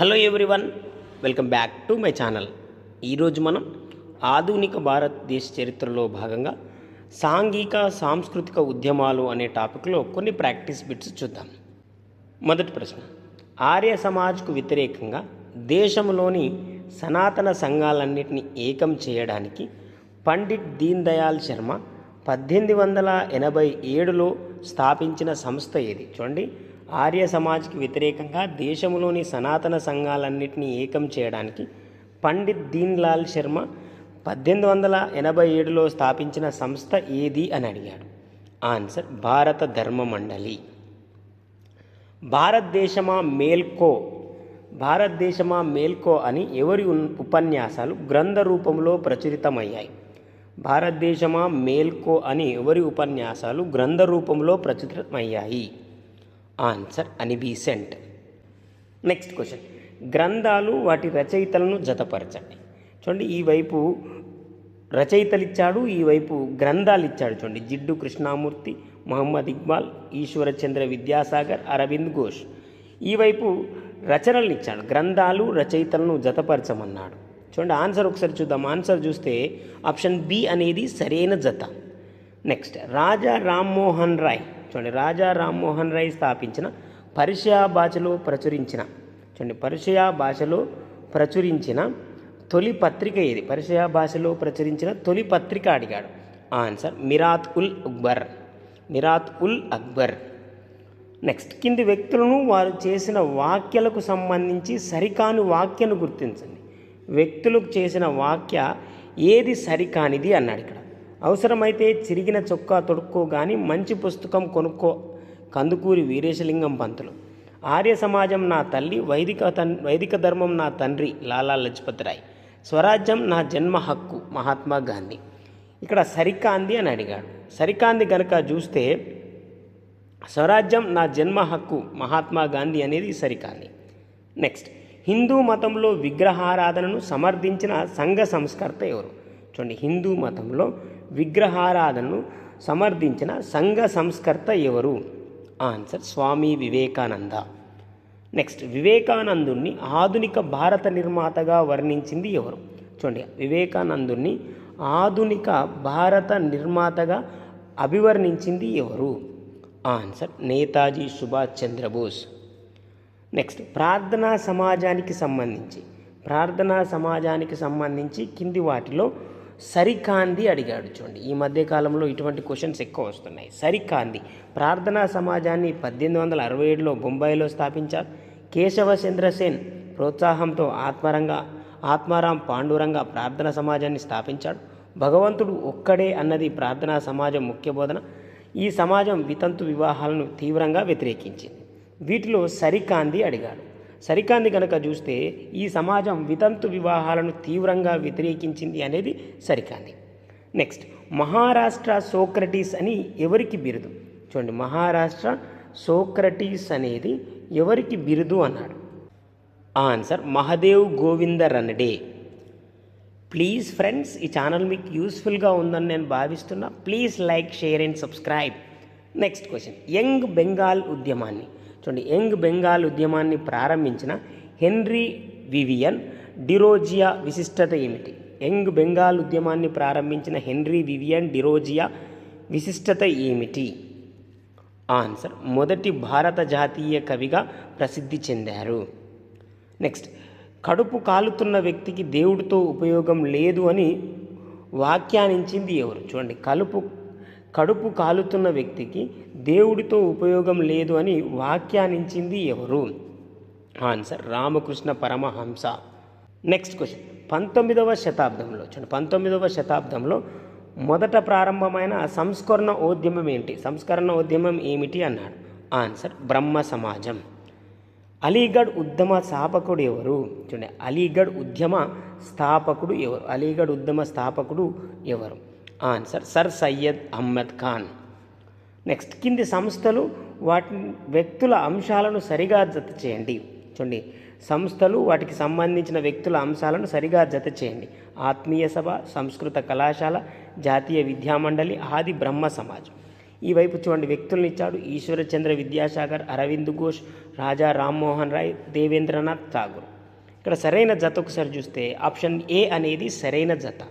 Hello everyone welcome back to my channel ఈరోజు మనం ఆధునిక భారతదేశ చరిత్రలో భాగంగా సాంఘిక సాంస్కృతిక ఉద్యమాలు అనే టాపిక్లో కొన్ని ప్రాక్టీస్ బిట్స్ చూద్దాం. మొదటి ప్రశ్న. ఆర్య సమాజ్కు వ్యతిరేకంగా దేశంలోని సనాతన సంఘాలన్నింటినీ ఏకం చేయడానికి పండిట్ దీన్ దయాళ్ శర్మ పద్దెనిమిది వందల ఎనభై ఏడులో స్థాపించిన సంస్థ ఏది? చూడండి. ఆర్య సమాజ్కి వ్యతిరేకంగా దేశంలోని సనాతన సంఘాలన్నింటినీ ఏకం చేయడానికి పండిత్ దీన్ లాల్ శర్మ పద్దెనిమిది వందల ఎనభై ఏడులో స్థాపించిన సంస్థ ఏది అని అడిగాడు. ఆన్సర్ భారత ధర్మ మండలి. భారతదేశమా మేల్కో? భారతదేశమా మేల్కో అని ఎవరి ఉన్- ఉపన్యాసాలు గ్రంథ రూపంలో ప్రచురితమయ్యాయి. భారతదేశమా మేల్కో అని ఎవరి ఉపన్యాసాలు గ్రంథ రూపంలో ప్రచురితమయ్యాయి? Answer Annie Besant next question. గ్రంథాలు వాటి రచయితలను జతపరచండి. చూడండి ఈ వైపు రచయితలు ఇచ్చాడు ఈ వైపు గ్రంథాలు ఇచ్చాడు చూడండి. జిడ్డు కృష్ణామూర్తి మహమ్మద్ ఇక్బాల్ ఈశ్వరచంద్ర విద్యాసాగర్ అరవింద్ ఘోష్. ఈ వైపు రచనలను ఇచ్చాడు గ్రంథాలు రచయితలను జతపరచమన్నాడు. చూడండి ఆన్సర్ ఒకసారి చూద్దాం. ఆన్సర్ చూస్తే ఆప్షన్ బి అనేది సరైన జత. నెక్స్ట్ రాజా రామ్మోహన్ రాయ్. చూడండి రాజా రామ్మోహన్ రాయ్ స్థాపించిన పర్షియా భాషలో ప్రచురించిన చూడండి పర్షియా భాషలో ప్రచురించిన తొలి పత్రిక ఏది? పర్షియా భాషలో ప్రచురించిన తొలి పత్రిక అడిగాడు. ఆన్సర్ మిరాత్ ఉల్ అక్బర్. మిరాత్ ఉల్ అక్బర్. నెక్స్ట్ కింది వ్యక్తులను వారు చేసిన వాక్యాలకు సంబంధించి సరికాని వాక్యను గుర్తించండి. వ్యక్తులకు చేసిన వాక్య ఏది సరికానిది అన్నాడు ఇక్కడ. అవసరమైతే చిరిగిన చొక్కా తొడుక్కో కానీ మంచి పుస్తకం కొనుక్కో. కందుకూరి వీరేశలింగం పంతులు. ఆర్య సమాజం నా తల్లి వైదిక తన్ వైదిక ధర్మం నా తండ్రి లాలా లజపతిరాయ్. స్వరాజ్యం నా జన్మ హక్కు మహాత్మా గాంధీ. ఇక్కడ సరికాంది అని అడిగాడు. సరికాంది గనక చూస్తే స్వరాజ్యం నా జన్మ హక్కు మహాత్మా గాంధీ అనేది సరికాంది. నెక్స్ట్ హిందూ మతంలో విగ్రహారాధనను సమర్థించిన సంఘ సంస్కర్త ఎవరు? చూడండి హిందూ మతంలో విగ్రహారాధనను సమర్థించిన సంఘ సంస్కర్త ఎవరు? ఆన్సర్ స్వామి వివేకానంద. నెక్స్ట్ వివేకానందుణ్ణి ఆధునిక భారత నిర్మాతగా వర్ణించింది ఎవరు? చూడండి వివేకానందుణ్ణి ఆధునిక భారత నిర్మాతగా అభివర్ణించింది ఎవరు? ఆన్సర్ నేతాజీ సుభాష్ చంద్రబోస్. నెక్స్ట్ ప్రార్థనా సమాజానికి సంబంధించి. ప్రార్థనా సమాజానికి సంబంధించి కింది వాటిలో సరికాంది అడిగాడు చూడండి. ఈ మధ్యకాలంలో ఇటువంటి క్వశ్చన్స్ ఎక్కువ వస్తున్నాయి. సరికాంది. ప్రార్థనా సమాజాన్ని పద్దెనిమిది వందల అరవై ఏడులో బొంబాయిలో స్థాపించారు. కేశవ చంద్రసేన్ ప్రోత్సాహంతో ఆత్మరంగ ఆత్మారాం పాండురంగ ప్రార్థనా సమాజాన్ని స్థాపించాడు. భగవంతుడు ఒక్కడే అన్నది ప్రార్థనా సమాజం ముఖ్య బోధన. ఈ సమాజం వితంతు వివాహాలను తీవ్రంగా వ్యతిరేకించింది. వీటిలో సరికాంది అడిగాడు. సరికాంది కనుక చూస్తే ఈ సమాజం వితంతు వివాహాలను తీవ్రంగా వ్యతిరేకించింది అనేది సరికాంది. నెక్స్ట్ మహారాష్ట్ర సోక్రటీస్ అని ఎవరికి బిరుదు? చూడండి మహారాష్ట్ర సోక్రటీస్ అనేది ఎవరికి బిరుదు అన్నాడు? Answer Mahadev Govind Ranade please friends ఈ ఛానల్ మీకు యూస్ఫుల్గా ఉందని నేను భావిస్తున్నా. Please like share and subscribe next question young Bengal ఉద్యమాన్ని. చూడండి యంగ్ బెంగాల్ ఉద్యమాన్ని ప్రారంభించిన హెన్రీ వివియన్ డిరోజియా విశిష్టత ఏమిటి? యంగ్ బెంగాల్ ఉద్యమాన్ని ప్రారంభించిన హెన్రీ వివియన్ డిరోజియా విశిష్టత ఏమిటి? ఆన్సర్ మొదటి భారత జాతీయ కవిగా ప్రసిద్ధి చెందారు. నెక్స్ట్ కడుపు కాలుతున్న వ్యక్తికి దేవుడితో ఉపయోగం లేదు అని వ్యాఖ్యానించింది ఎవరు? చూడండి కలుపు కడుపు కాలుతున్న వ్యక్తికి దేవుడితో ఉపయోగం లేదు అని వ్యాఖ్యానించింది ఎవరు? Answer Ramakrishna Paramahamsa. Next question పంతొమ్మిదవ శతాబ్దంలో చూడండి పంతొమ్మిదవ శతాబ్దంలో మొదట ప్రారంభమైన సంస్కరణ ఉద్యమం ఏంటి? సంస్కరణ ఉద్యమం ఏమిటి అన్నాడు. ఆన్సర్ బ్రహ్మ సమాజం. అలీగఢ్ ఉద్యమ స్థాపకుడు ఎవరు? చూడండి అలీగఢ్ ఉద్యమ స్థాపకుడు ఎవరు? అలీగఢ్ ఉద్యమ స్థాపకుడు ఎవరు? Answer. Sir Syed Ahmed Khan. Next కింది సంస్థలు వాటి వ్యక్తుల అంశాలను సరిగా జత చేయండి. చూడండి సంస్థలు వాటికి సంబంధించిన వ్యక్తుల అంశాలను సరిగా జత చేయండి. ఆత్మీయ సభ సంస్కృత కళాశాల జాతీయ విద్యామండలి ఆది బ్రహ్మ సమాజం. ఈ వైపు చూడండి వ్యక్తులను ఇచ్చాడు ఈశ్వరచంద్ర విద్యాసాగర్ అరవింద్ ఘోష్ రాజా రామ్మోహన్ రాయ్ దేవేంద్రనాథ్ ఠాగూర్. ఇక్కడ సరైన జత ఒకసారి చూస్తే ఆప్షన్ ఏ అనేది సరైన జత.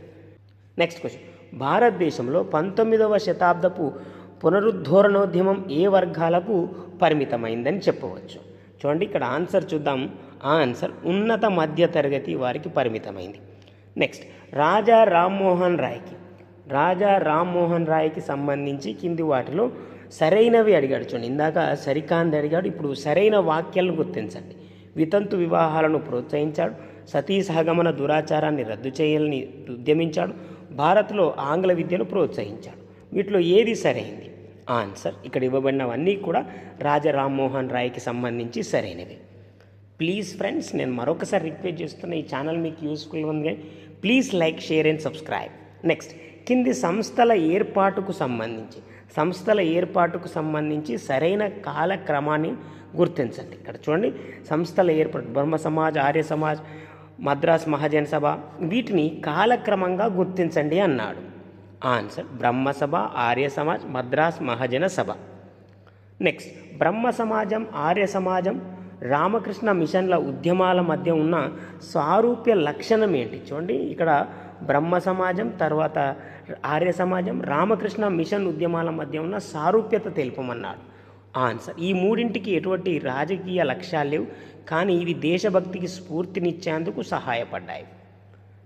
Next question. భారతదేశంలో పంతొమ్మిదవ శతాబ్దపు పునరుద్ధరణోద్యమం ఏ వర్గాలకు పరిమితమైందని చెప్పవచ్చు. చూడండి ఇక్కడ ఆన్సర్ చూద్దాం. ఆ ఆన్సర్ ఉన్నత మధ్య తరగతి వారికి పరిమితమైంది. నెక్స్ట్ రాజా రామ్మోహన్ రాయ్కి. రాజా రామ్మోహన్ రాయ్కి సంబంధించి కింది వాటిలో సరైనవి అడిగాడు. చూడండి ఇందాక సరికాంద్ అడిగాడు. ఇప్పుడు సరైన వాక్యాలను గుర్తించండి. వితంతు వివాహాలను ప్రోత్సహించాడు. సతీ సహగమన దురాచారాన్ని రద్దు చేయాలని ఉద్యమించాడు. భారత్లో ఆంగ్ల విద్యను ప్రోత్సహించాడు. వీటిలో ఏది సరైంది? ఆన్సర్ ఇక్కడ ఇవ్వబడినవన్నీ కూడా రాజా రామ్మోహన్ రాయ్కి సంబంధించి సరైనవి. ప్లీజ్ ఫ్రెండ్స్ నేను మరొకసారి రిక్వెస్ట్ చేస్తున్న ఈ ఛానల్ మీకు యూస్ఫుల్ ఉంది please like share and subscribe. Next కింది సంస్థల ఏర్పాటుకు సంబంధించి సంస్థల ఏర్పాటుకు సంబంధించి సరైన కాలక్రమాన్ని గుర్తించండి. ఇక్కడ చూడండి సంస్థల ఏర్పాటు బ్రహ్మ సమాజ్ ఆర్య సమాజ్ మద్రాస్ మహాజనసభ వీటిని కాలక్రమంగా గుర్తించండి అన్నాడు. ఆన్సర్ బ్రహ్మసభ ఆర్య సమాజ్ మద్రాస్ మహాజన సభ. నెక్స్ట్ బ్రహ్మ సమాజం ఆర్య సమాజం రామకృష్ణ మిషన్ల ఉద్యమాల మధ్య ఉన్న సారూప్య లక్షణం ఏంటి? చూడండి ఇక్కడ బ్రహ్మ సమాజం తర్వాత ఆర్య సమాజం రామకృష్ణ మిషన్ ఉద్యమాల మధ్య ఉన్న సారూప్యత తెలుపమన్నాడు. ఆన్సర్. ఈ మూడింటికి ఎటువంటి రాజకీయ లక్ష్యాలు లేవు కానీ ఇవి దేశభక్తికి స్ఫూర్తినిచ్చేందుకు సహాయపడ్డాయి.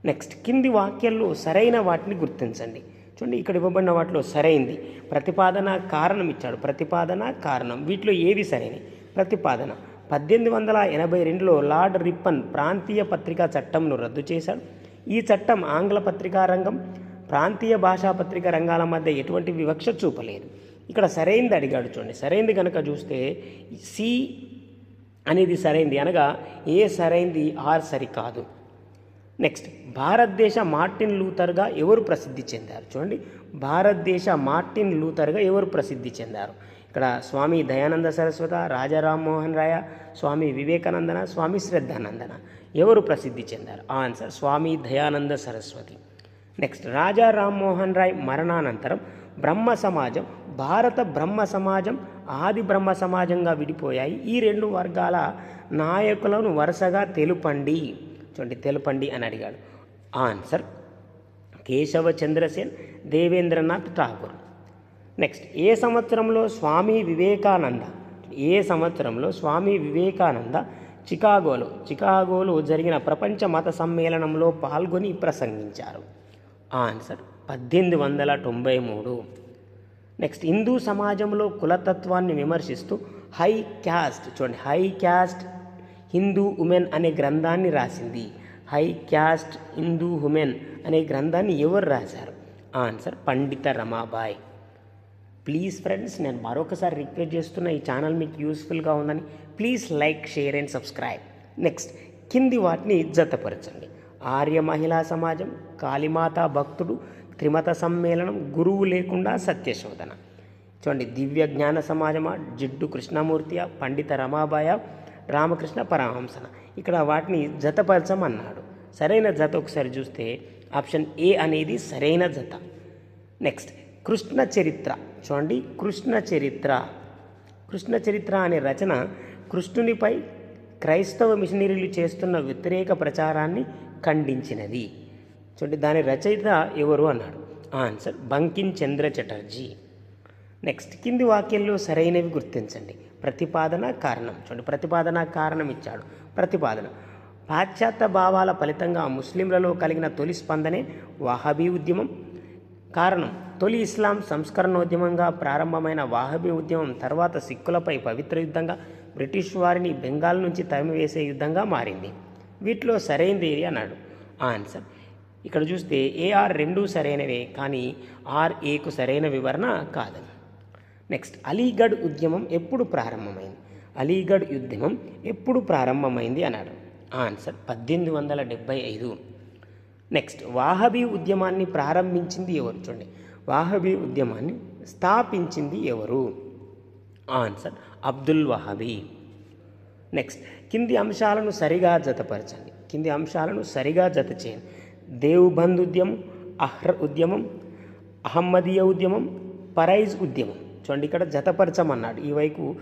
నెక్స్ట్ కింది వాక్యాల్లో సరైన వాటిని గుర్తించండి. చూడండి ఇక్కడ ఇవ్వబడిన వాటిలో సరైంది. ప్రతిపాదన కారణం ఇచ్చాడు. ప్రతిపాదన కారణం. వీటిలో ఏవి సరైనవి? ప్రతిపాదన. పద్దెనిమిది వందల ఎనభై రెండులో లార్డ్ రిప్పన్ ప్రాంతీయ పత్రికా చట్టంను రద్దు చేశాడు. ఈ చట్టం ఆంగ్ల పత్రికా రంగం ప్రాంతీయ భాషా పత్రికా రంగాల మధ్య ఎటువంటి వివక్ష చూపలేదు. ఇక్కడ సరైంది అడిగాడు చూడండి. సరైంది కనుక చూస్తే సి అనేది సరైంది అనగా ఏ సరైంది ఆర్ సరికాదు. నెక్స్ట్ భారతదేశ మార్టిన్ లూథర్గా ఎవరు ప్రసిద్ధి చెందారు? చూడండి. భారతదేశ మార్టిన్ లూథర్గా ఎవరు ప్రసిద్ధి చెందారు? ఇక్కడ స్వామి దయానంద సరస్వత రాజా రామ్మోహన్ రాయ స్వామి వివేకానందన స్వామి శ్రద్ధానందన ఎవరు ప్రసిద్ధి చెందారు? ఆన్సర్ స్వామి దయానంద సరస్వతి. నెక్స్ట్ రాజా రామ్మోహన్ రాయ్ మరణానంతరం బ్రహ్మ సమాజం భారత బ్రహ్మ సమాజం ఆది బ్రహ్మ సమాజంగా విడిపోయాయి. ఈ రెండు వర్గాల నాయకులను వరుసగా తెలుపండి. చూడండి తెలుపండి అని అడిగాడు. ఆన్సర్ కేశవ చంద్రసేన్ దేవేంద్రనాథ్ ఠాగూర్. నెక్స్ట్ ఏ సంవత్సరంలో స్వామి వివేకానంద? ఏ సంవత్సరంలో స్వామి వివేకానంద? చికాగోలో. చికాగోలో జరిగిన ప్రపంచ మత సమ్మేళనంలో పాల్గొని ప్రసంగించారు. ఆన్సర్ పద్దెనిమిది వందల తొంభై మూడు. నెక్స్ట్ హిందూ సమాజంలో కులతత్వాన్ని విమర్శిస్తూ హై క్యాస్ట్ చూడండి హై క్యాస్ట్ హిందూ ఉమెన్ అనే గ్రంథాన్ని రాసింది. హై క్యాస్ట్ హిందూ ఉమెన్ అనే గ్రంథాన్ని ఎవరు రాశారు? Answer Pandit Ramabai. Please friends నేను మరొకసారి రిక్వెస్ట్ చేస్తున్న ఈ ఛానల్ మీకు యూస్ఫుల్గా ఉందని please like share and subscribe. Next కింది వాటిని జతపరచండి. ఆర్య మహిళా సమాజం కాళీమాత భక్తుడు త్రిమత సమ్మేళనం గురువు లేకుండా సత్యశోధన. చూడండి దివ్య జ్ఞాన సమాజమా? జిడ్డు కృష్ణమూర్తియ? పండిత రమాబాయ? రామకృష్ణ పరమహంసన? ఇక్కడ వాటిని జతపరచమన్నాడు సరైన జత ఒకసారి చూస్తే ఆప్షన్ ఏ అనేది సరైన జత. నెక్స్ట్ కృష్ణ చరిత్ర. చూడండి కృష్ణ చరిత్ర. కృష్ణ చరిత్ర అనే రచన కృష్ణునిపై క్రైస్తవ మిషనరీలు చేస్తున్న వ్యతిరేక ప్రచారాన్ని ఖండించినది. చూడండి దాని రచయిత ఎవరు అన్నాడు? ఆన్సర్ బంకిం చంద్ర చటర్జీ. నెక్స్ట్ కింది వాక్యంలో సరైనవి గుర్తించండి. ప్రతిపాదన కారణం. చూడండి ప్రతిపాదన కారణం ఇచ్చాడు. ప్రతిపాదన పాశ్చాత్య భావాల ఫలితంగా ముస్లింలలో కలిగిన తొలి స్పందనే వాహబీ ఉద్యమం. కారణం తొలి ఇస్లాం సంస్కరణోద్యమంగా ప్రారంభమైన వాహబీ ఉద్యమం తర్వాత సిక్కులపై పవిత్ర యుద్ధంగా బ్రిటిష్ వారిని బెంగాల్ నుంచి తరిమివేసే యుద్ధంగా మారింది. వీటిలో సరైనది అన్నాడు. ఆన్సర్ ఇక్కడ చూస్తే ఏఆర్ రెండూ సరైనవే కానీ ఆర్ఏకు సరైన వివరణ కాదు నెక్స్ట్ అలీగఢ్ ఉద్యమం ఎప్పుడు ప్రారంభమైంది? అలీగఢ్ ఉద్యమం ఎప్పుడు ప్రారంభమైంది అన్నాడు. ఆన్సర్ పద్దెనిమిది వందల డెబ్భై ఐదు. నెక్స్ట్ వాహబీ ఉద్యమాన్ని ప్రారంభించింది ఎవరు చూడండి. వాహబీ ఉద్యమాన్ని స్థాపించింది ఎవరు? ఆన్సర్ అబ్దుల్ వహాబీ. నెక్స్ట్ కింది అంశాలను సరిగా జతపరచండి. కింది అంశాలను సరిగా జత చేయండి. దేవ్బంద్ ఉద్యమం అహ్ర ఉద్యమం అహమ్మదీయ ఉద్యమం పరైజ్ ఉద్యమం. చూడండి ఇక్కడ జతపరచమన్నాడు ఈ వైపు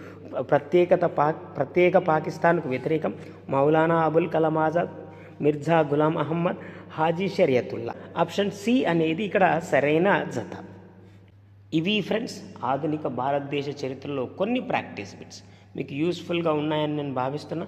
ప్రత్యేకత పా ప్రత్యేక పాకిస్తాన్కు వ్యతిరేకం మౌలానా అబుల్ కలాం ఆజాద్ మిర్జా గులాం అహ్మద్ హాజీ షరియతుల్లా. ఆప్షన్ సి అనేది ఇక్కడ సరైన జత. ఇవి ఫ్రెండ్స్ ఆధునిక భారతదేశ చరిత్రలో కొన్ని ప్రాక్టీస్ బిట్స్. మీకు యూస్ఫుల్గా ఉన్నాయని నేను భావిస్తున్నా.